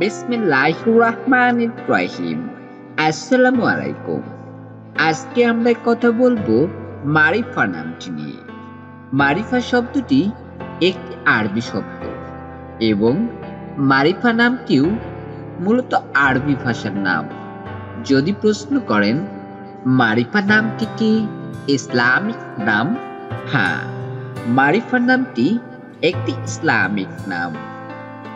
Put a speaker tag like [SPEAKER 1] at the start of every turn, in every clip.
[SPEAKER 1] বিসমিল্লাহ রহমান রহিম। আসসালামু আলাইকুম আজকে আমরা কথা বলব মারিফা নামটি নিয়ে। মারিফা শব্দটি একটি আরবি শব্দ এবং মারিফা নামটিও মূলত আরবি ভাষার নাম। যদি প্রশ্ন করেন, মারিফা নামটি কি ইসলামিক নাম? হ্যাঁ মারিফা নামটি একটি ইসলামিক নাম।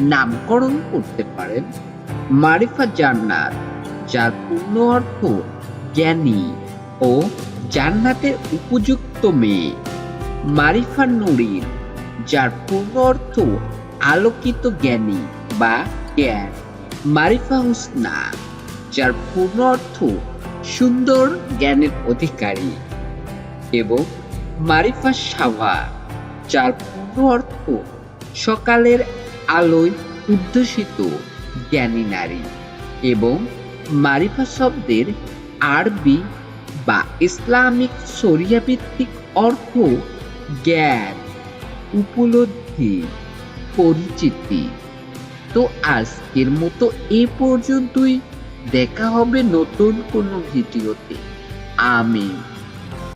[SPEAKER 1] নামকরণ করতে পারেন। মারিফা জান্নাত, যার পূর্ণ অর্থ জ্ঞানী ও জান্নাতের উপযুক্ত মেয়ে। মারিফা নুরিন, যার পূর্ণ অর্থ আলোকিত জ্ঞানী বা জ্ঞান। মারিফা হুসনা, যার পূর্ণ অর্থ সুন্দর জ্ঞানের অধিকারী। এবং মারিফা সাভা যার পূর্ণ অর্থ সকালের আলোয় উদ্দেশিত জ্ঞানী নারী এবং মারিফা শব্দের আরবি বা ইসলামিক শরিয়া ভিত্তিক অর্থ জ্ঞান, উপলব্ধি, পরিচিতি। তো আজকের মতো এ পর্যন্তই। দেখা হবে নতুন কোনো ভিডিওতে। আমিন